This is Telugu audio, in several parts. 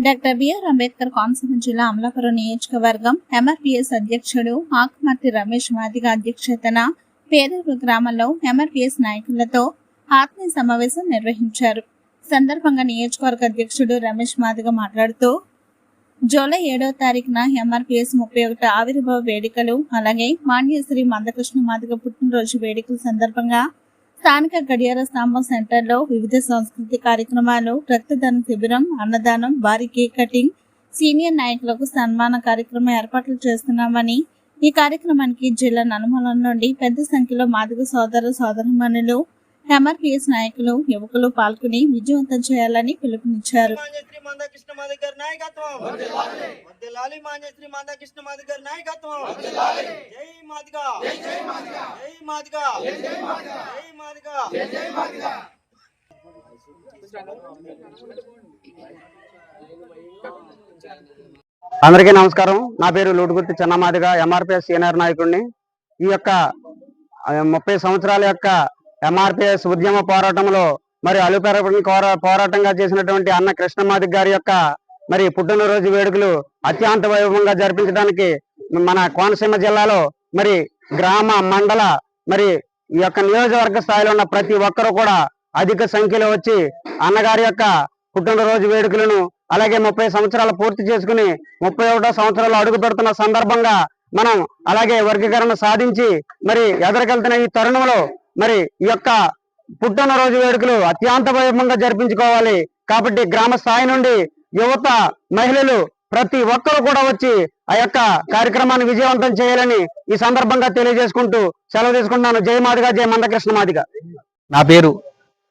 డాక్టర్ బిఆర్ అంబేద్కర్ కోనసీమ జిల్లా అమలాపురం నియోజకవర్గం ఎంఆర్పీఎస్ అధ్యక్షుడు ఆకుమర్తి రమేష్ మాదిగ అధ్యక్షతన పేదూరు గ్రామంలో ఎంఆర్పీఎస్ నాయకులతో ఆత్మీయ సమావేశం నిర్వహించారు. సందర్భంగా నియోజకవర్గ అధ్యక్షుడు రమేష్ మాదిగ మాట్లాడుతూ జూలై ఏడో తారీఖున ఎంఆర్పీఎస్ ముప్పై ఒకటి ఆవిర్భావ వేడుకలు అలాగే మాన్యశ్రీ మందకృష్ణ మాదిగ పుట్టినరోజు వేడుకల సందర్భంగా స్థానిక గడియార స్తంభం సెంటర్లో వివిధ సంస్కృతి కార్యక్రమాలు రక్తదాన శిబిరం అన్నదానం భారీ కేక్ కటింగ్ సీనియర్ నాయకులకు సన్మాన కార్యక్రమం ఏర్పాట్లు చేస్తున్నామని ఈ కార్యక్రమానికి జిల్లా నలుమూలం నుండి పెద్ద సంఖ్యలో మాదిగ సోదర సోదరమణులు ఎంఆర్పిఎస్ నాయకులు యువకులు పాల్గొని విజయవంతం చేయాలని పిలుపునిచ్చారు. నాయకత్వం. జై అందరికీ నమస్కారం. నా పేరు లోటుగుర్తి చెన్నమాదిగా ఎంఆర్పిఎస్ సీనియర్ నాయకుడిని. ఈ యొక్క ముప్పై సంవత్సరాల యొక్క ఎంఆర్పిఎస్ ఉద్యమ పోరాటంలో మరి అలుపెరపడిని పోరాటంగా చేసినటువంటి అన్న కృష్ణమాదిగ గారి యొక్క మరి పుట్టినరోజు వేడుకలు అత్యంత వైభవంగా జరిపించడానికి మన కోనసీమ జిల్లాలో మరి గ్రామ మండల మరి ఈ యొక్క నియోజకవర్గ స్థాయిలో ఉన్న ప్రతి ఒక్కరూ కూడా అధిక సంఖ్యలో వచ్చి అన్నగారి యొక్క పుట్టినరోజు వేడుకలను అలాగే ముప్పై సంవత్సరాలు పూర్తి చేసుకుని ముప్పై ఒకటో సంవత్సరాలు అడుగు పెడుతున్న సందర్భంగా మనం అలాగే వర్గీకరణ సాధించి మరి ఎదరికెళ్తున్న ఈ తరుణంలో మరి ఈ యొక్క పుట్టినరోజు వేడుకలు అత్యంత వైభవంగా జరిపించుకోవాలి. కాబట్టి గ్రామ స్థాయి నుండి యువత మహిళలు ప్రతి ఒక్కరు కూడా వచ్చి ఆ యొక్క కార్యక్రమాన్ని విజయవంతం చేయాలని ఈ సందర్భంగా తెలియజేసుకుంటూ సెలవు తీసుకుంటున్నాను. జయ మాదిగా జయ మందకృష్ణ మాదిగా. నా పేరు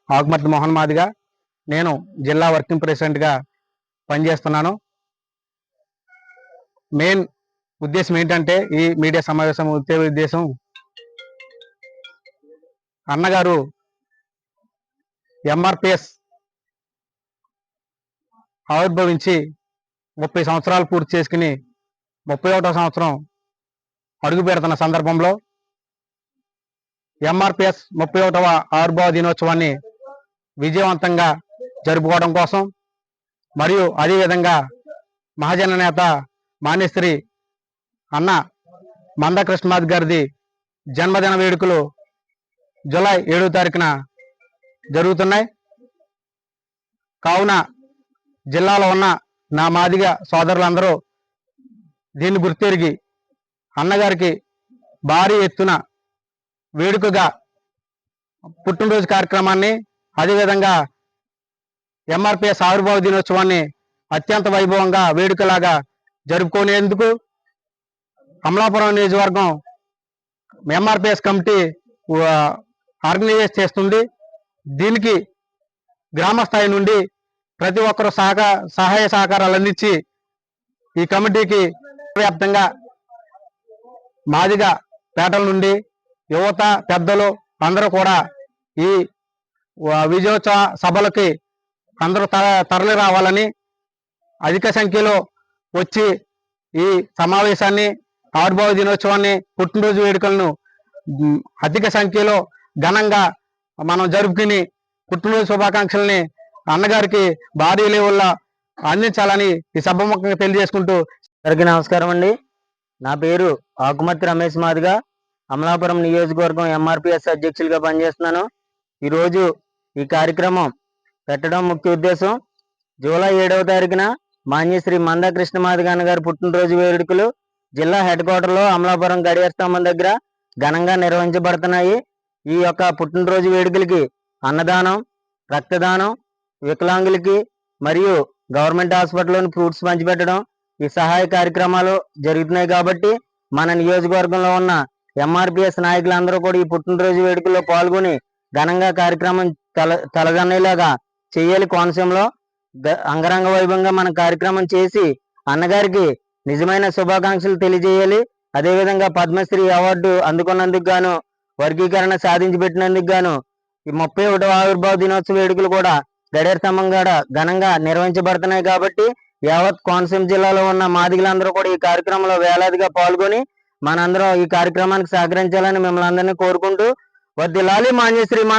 ఆకుమర్తి మోహన్ మాదిగా. నేను జిల్లా వర్కింగ్ ప్రెసిడెంట్గా పనిచేస్తున్నాను. మెయిన్ ఉద్దేశం ఏంటంటే ఈ మీడియా సమావేశం ముఖ్య ఉద్దేశం. అన్నగారు ఎంఆర్పిఎస్ ఆవిర్భవించి ముప్పై సంవత్సరాలు పూర్తి చేసుకుని ముప్పై ఒకటో సంవత్సరం అడుగు పెడుతున్న సందర్భంలో ఎంఆర్పిఎస్ ముప్పై ఒకటవ ఆవిర్భావ దినోత్సవాన్ని విజయవంతంగా జరుపుకోవడం కోసం మరియు అదేవిధంగా మహాజన నేత మాన్యశ్రీ అన్న మందకృష్ణనాథ్ గారిది జన్మదిన వేడుకలు జూలై ఏడో తారీఖున జరుగుతున్నాయి. కావున జిల్లాలో ఉన్న నా మాదిగ సోదరులందరూ దీన్ని గుర్తెరిగి అన్నగారికి భారీ ఎత్తున వేడుకగా పుట్టినరోజు కార్యక్రమాన్ని అదేవిధంగా ఎంఆర్పిఎస్ ఆవిర్భావ దినోత్సవాన్ని అత్యంత వైభవంగా వేడుకలాగా జరుపుకునేందుకు అమలాపురం నియోజకవర్గం ఎంఆర్పిఎస్ కమిటీ ఆర్గనైజ్ చేస్తుంది. దీనికి గ్రామస్థాయి నుండి ప్రతి ఒక్కరు సహక సహాయ సహకారాలు అందించి ఈ కమిటీకి వ్యాప్తంగా మాదిగా పేటల నుండి యువత పెద్దలు అందరూ కూడా ఈ విజయోత్సవ సభలకి అందరూ తరలి రావాలని అధిక సంఖ్యలో వచ్చి ఈ సమావేశాన్ని ఆవిర్భావ దినోత్సవాన్ని పుట్టినరోజు వేడుకలను అధిక సంఖ్యలో ఘనంగా మనం జరుపుకుని పుట్టినరోజు శుభాకాంక్షల్ని అన్నగారికి భారీ లెవెల్లో అందించాలని ఈ సభముఖంగా తెలియజేసుకుంటూ అందరికీ నమస్కారం అండి. నా పేరు ఆకుమతి రమేష్ మాదిగా. అమలాపురం నియోజకవర్గం ఎంఆర్పిఎస్ అధ్యక్షులుగా పనిచేస్తున్నాను. ఈరోజు ఈ కార్యక్రమం పెట్టడం ముఖ్య ఉద్దేశం జూలై ఏడవ తారీఖున మాన్యశ్రీ మంద కృష్ణ మాదిగాన గారి పుట్టినరోజు వేడుకలు జిల్లా హెడ్ క్వార్టర్లో అమలాపురం గడియార్ స్తంభం దగ్గర ఘనంగా నిర్వహించబడుతున్నాయి. ఈ యొక్క పుట్టినరోజు వేడుకలకి అన్నదానం రక్తదానం వికలాంగులకి మరియు గవర్నమెంట్ హాస్పిటల్లోని ఫ్రూట్స్ పంచిపెట్టడం ఈ సహాయ కార్యక్రమాలు జరుగుతున్నాయి కాబట్టి మన నియోజకవర్గంలో ఉన్న ఎంఆర్పిఎస్ నాయకులందరూ కూడా ఈ పుట్టినరోజు వేడుకల్లో పాల్గొని ఘనంగా కార్యక్రమం తల తలదన్నేలాగా చేయాలి. కోనసీమలో గ- అంగరంగ వైభవంగా మన కార్యక్రమం చేసి అన్నగారికి నిజమైన శుభాకాంక్షలు తెలియజేయాలి. అదేవిధంగా పద్మశ్రీ అవార్డు అందుకున్నందుకు గాను వర్గీకరణ సాధించి పెట్టినందుకు గాను ఈ ముప్పై ఒకటో ఆవిర్భావ దినోత్సవ వేడుకలు కూడా గడియర్ స్తంభం కాడ ఘనంగా నిర్వహించబడుతున్నాయి కాబట్టి యావత్ కోనసీమ జిల్లాలో ఉన్న మాదిగలందరూ కూడా ఈ కార్యక్రమంలో వేలాదిగా పాల్గొని మనందరం ఈ కార్యక్రమానికి సహకరించాలని మిమ్మల్ని అందరినీ కోరుకుంటూ వర్దిలాలి మాన్యశ్రీ మంద